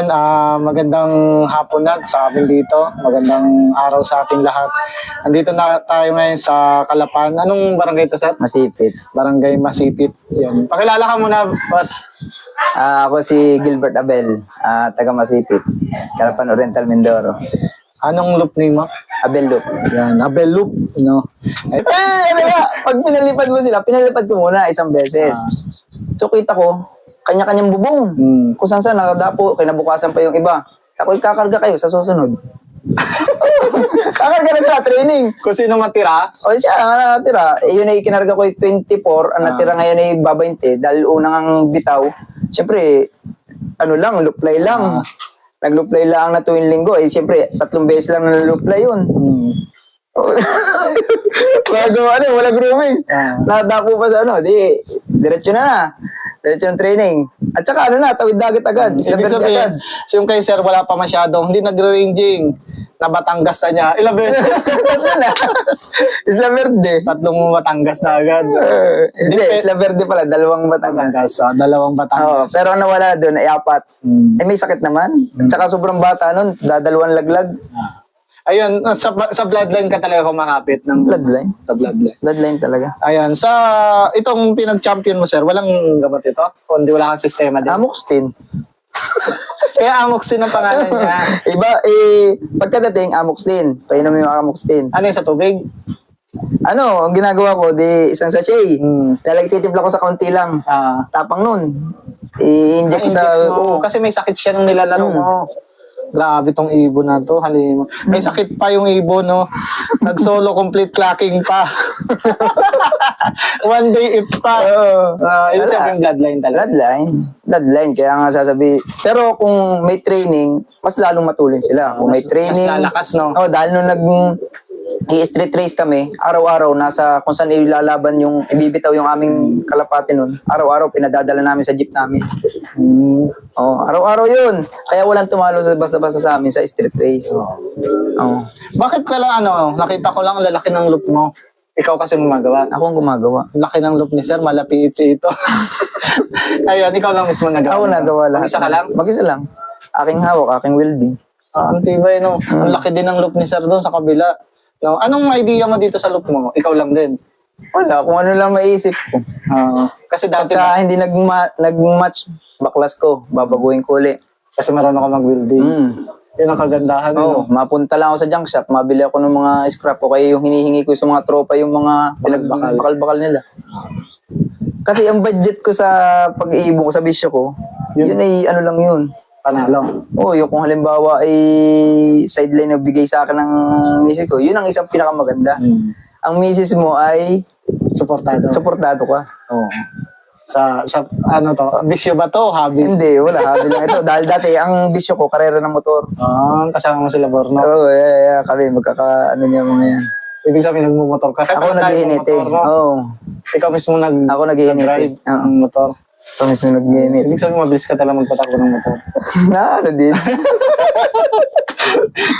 Ayan, ah, magandang hapon na sa amin dito. Magandang araw sa ating lahat. Andito na tayo ngayon sa Kalapan. Anong barangay ito, sir? Masipit. Barangay Masipit. Yan. Pakilala ka muna, boss. Ah, ako si Gilbert Abel, ah, taga Masipit, Calapan Oriental Mindoro. Anong loop name mo? Abel Loop. Yan, Abel Loop. No? Ay, Eh, ano ba? Pag pinalipad mo sila, pinalipad ko muna isang beses. So kita ko, kanya-kanyang bubong. Hmm. Kung saan saan nakadapo, kinabukasan pa yung iba. Ako, kakarga kayo sa susunod. kakarga na sila, training. Kung sino matira, O siya, ang natira, eh, yun ay kinarga ko yung 24, ang natira ngayon ay babainte, dahil unang ang bitaw, syempre, ano lang, luplay lang. Nagluplay lang na tuwing linggo, eh syempre, tatlong beses lang na luplay yun. hmm. Bago ano, wala grooming. Ah. Nadako pa sa ano, di, diretso na na. Diretso yung training. At saka ano na, tawid dagat agad. Ibig sabihin, agad. so yung kay sir wala pa masyadong, hindi nag-ranging. Na Batangas na niya. Ilang beses? Isla Verde. Tatlong Batangas na agad. Uh, hindi, Isla Verde pala, dalawang Batangas. Batangas, ah, dalawang Oo, Batangas. pero ang nawala doon ay apat. Hmm. Eh may sakit naman. At saka sobrang bata nun, dadalawang laglag. Ayun, sa, sa bloodline ka talaga kumakapit ng Bloodline. sa bloodline. Bloodline talaga. Ayan, sa itong pinag-champion mo, sir, walang gamot ito? O hindi wala kang sistema din? Amoxtin. Kaya Amoxin ang pangalan niya. Iba, eh, pagkadating, Amoxtin. Painom yung Amoxtin. Ano yung sa tubig? Ano, ang ginagawa ko, di isang sachet. Hmm. Lalag titimpla ko sa kaunti lang. Ah, Tapang nun. I-inject ko sa... Mo. Oo. Kasi may sakit siya nung nilalaro Hmm. mo. Grabe tong ibon na to. Halimo. May sakit pa yung ibon, no? Nag-solo complete clacking pa. One day it pa. Oo. Uh, ibig sabihin bloodline talaga. Bloodline. Bloodline. Kaya nga sasabi. Pero kung may training, mas lalong matulin sila. Kung may training. mas lalakas, no? Oh, dahil nung nag i-street race kami, araw-araw nasa kung saan ilalaban yung ibibitaw yung aming kalapati nun. Araw-araw pinadadala namin sa jeep namin. Hmm. Oh, araw-araw 'yun. Kaya walang tumalo sa basta-basta sa amin sa street race. Oh. Bakit pala ano, nakita ko lang ang lalaki ng loop mo. Ikaw kasi gumagawa. Ako ang gumagawa. Laki ng loop ni sir, malapit si ito. Ayun, ikaw lang mismo nagawa. Ako nagawa lahat. Isa ka lang? Mag-isa lang. Aking hawak, aking welding. Ah, ang tibay, no? Ang laki din ng loop ni sir doon sa kabila. No? Anong idea mo dito sa loop mo? Ikaw lang din. Wala, kung ano lang maisip ko. Ah, kasi dati, Pagka hindi nagma- nag-match, baklas ko, babaguhin ko ulit. kasi marunong ka mag-building. Mm. Yun ang kagandahan. Oo, no? mapunta lang ako sa junk shop, mabili ako ng mga scrap o kaya yung hinihingi ko sa mga tropa yung mga Bakal-bakal. pinagbakal-bakal nila. Kasi ang budget ko sa pag-iibong ko sa bisyo ko, Yun. yun, ay ano lang yun. Panalo. Oo, yung kung halimbawa ay sideline na bigay sa akin ng misis ko, yun ang isang pinakamaganda. Mm. Ang misis mo ay Suportado. supportado ka. Oo. Sa, sa, ano to, bisyo ba to? Hobby? Hindi, wala. Habi lang ito. Dahil dati, ang bisyo ko, karera ng motor. Ah, kasama mo sila Borno. Oo, yeah, yeah, yeah. Kami, magkaka, ano niya mga yan. Ibig sabihin, nagmumotor ka. Ako nag-iinit eh. Oo. Ikaw mismo nag Ako nag-iinit eh. drive Oo. ng motor. Ito mismo nag-iinit. Ibig sabihin, mabilis ka talaga magpatakbo ng motor. na, ano din.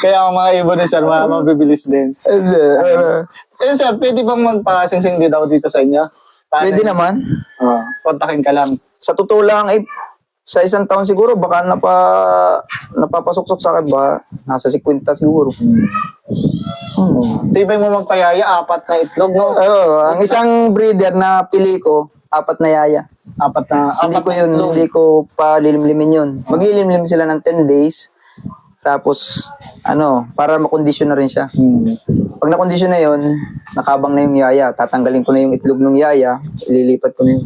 Kaya ang mga ibon ni sir, ma- mabibilis din. Hindi, ano. Eh sir, pwede bang magpasingsing din daw dito sa inyo? Paano? Pwede naman. Oh, kontakin ka lang. Sa totoo lang, eh, sa isang taon siguro, baka napa, napapasuksok sa akin ba, nasa 50 siguro. Hmm. Tibay mo magpayaya, apat na itlog, no? Oo, ang isang breeder na pili ko, apat na yaya. Apat na, hindi apat ko na yun, itlog. hindi ko pa lilimlimin yun. Maglilimlim sila ng 10 days. Tapos, ano, para makondisyon na rin siya. Hmm. Pag nakondisyon na yun, nakabang na yung yaya. Tatanggalin ko na yung itlog ng yaya. Ililipat ko na yun.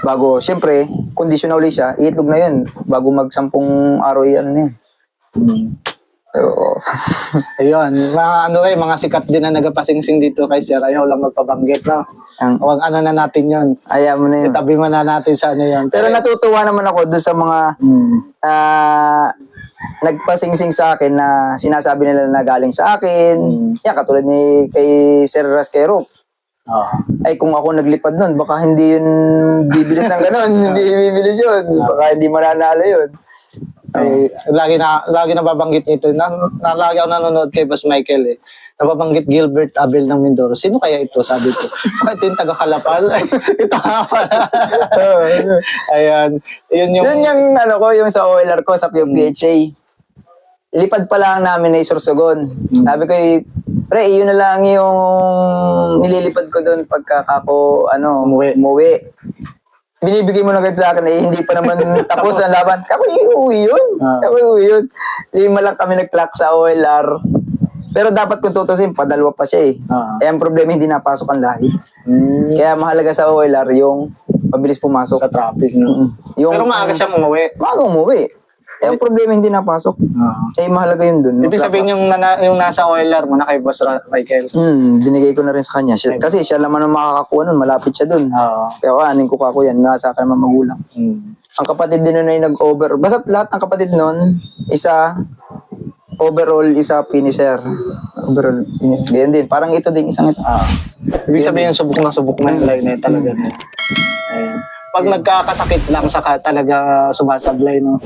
Bago, syempre, kondisyon na ulit siya. Iitlog na yun. Bago mag-sampung araw yan na yun. Hmm. Oo. Ayun, mga ano eh, mga sikat din na nagapasingsing dito kay sir. Ayaw lang magpabanggit, no? Ang, Huwag ano na natin yun. ayaw mo na yun. Itabi mo na natin sa ano yun. Pero natutuwa naman ako doon sa mga Hmm. ah nagpasingsing sa akin na sinasabi nila na galing sa akin. Yan, katulad ni kay Sir Rasquero. Oo. Ay, kung ako naglipad nun, baka hindi yun bibilis ng ganon. hindi bibilis yun. Baka hindi mananalo yun. Ay, lagi na lagi na babanggit nito na, na lagi ako nanonood kay Boss Michael eh. nababanggit Gilbert Abel ng Mindoro. Sino kaya ito? Sabi ko. Bakit ito yung taga-Kalapal? ito nga pala. Ayan. Yun yung... Yun yung ano ko, yung sa OLR ko sa PHA. Lipad pa lang namin na Isursugon. Sabi ko, eh, pre, yun na lang yung nililipad ko doon pagka ako, ano, Umuwi. umuwi. Binibigay mo na agad sa akin, eh, hindi pa naman tapos ang laban. Ako, iuwi yun. Ah. Ako, iuwi yun. Lima lang kami nag-clock sa OLR. Pero dapat kung tutusin, padalwa pa siya eh. Ah. Eh, ang problema, hindi napasok ang lahi. Mm, Kaya mahalaga sa OLR yung mabilis pumasok. sa traffic. No? Yung, Pero maaga siya umuwi. Maaga umuwi. Eh, ang problema hindi napasok. Ah. Eh, mahalaga yun dun. Ibig sabihin yung, nana, yung nasa OLR mo na kay Boss Ra- Michael. Hmm, binigay ko na rin sa kanya. Siya, kasi siya naman ang makakakuha nun, malapit siya dun. Oo. Kaya kanin ko kako yan, nasa akin naman magulang. Mm. Ang kapatid din nun ay nag-over. Basta lahat ng kapatid nun, isa overall, isa finisher. Overall, finisher. Ganyan din. Parang ito din, isang ito. Ah. Ibig sabihin subok na subok na yung line na yun talaga. no? Ayun. Pag nagkakasakit lang saka talaga sumasablay, no?